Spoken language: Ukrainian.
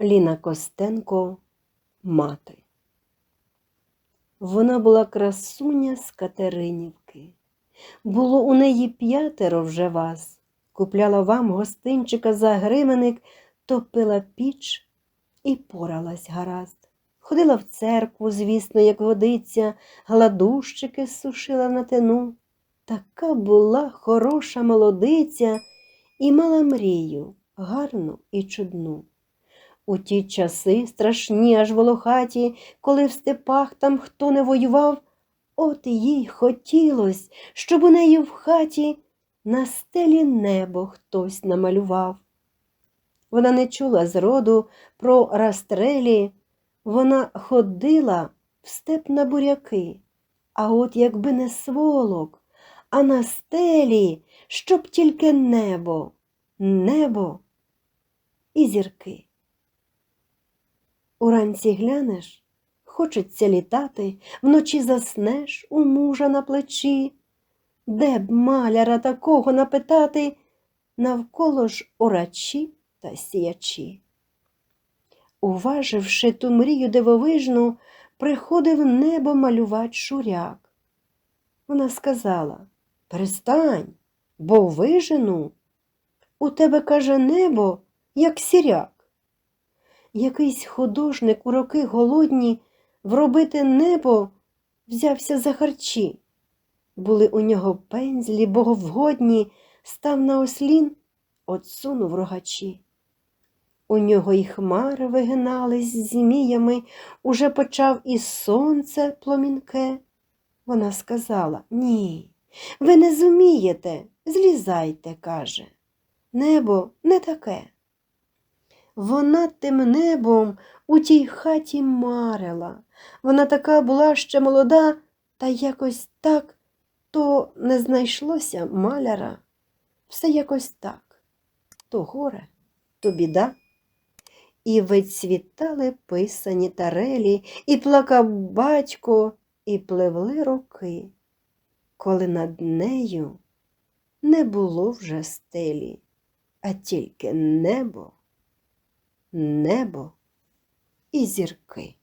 Ліна Костенко мати. Вона була красуня з Катеринівки. Було у неї п'ятеро вже вас. Купляла вам гостинчика за гривенник, топила піч і поралась гаразд. Ходила в церкву, звісно, як годиться, гладущики сушила на тину. Така була хороша молодиця і мала мрію, гарну і чудну. У ті часи, страшні аж волохаті, коли в степах там хто не воював, от їй хотілось, щоб у неї в хаті на стелі небо хтось намалював. Вона не чула зроду про растрелі, вона ходила в степ на буряки, а от якби не сволок, а на стелі, щоб тільки небо, небо і зірки. Уранці глянеш, хочеться літати, вночі заснеш у мужа на плечі. Де б маляра такого напитати, навколо ж орачі та сіячі. Уваживши ту мрію дивовижну, приходив небо малювать шуряк. Вона сказала Перестань, бо вижену. У тебе, каже, небо, як сіряк. Якийсь художник у роки голодні вробити небо взявся за харчі. Були у нього пензлі, боговгодні, став на ослін, отсунув рогачі. У нього й хмари вигинались зміями, уже почав і сонце пломінке. Вона сказала Ні, ви не зумієте, злізайте, каже. Небо не таке. Вона тим небом у тій хаті марила. Вона така була ще молода, та якось так то не знайшлося маляра. Все якось так. То горе, то біда. І вицвітали писані тарелі, і плакав батько, і пливли роки, коли над нею не було вже стелі, а тільки небо, небо і зірки.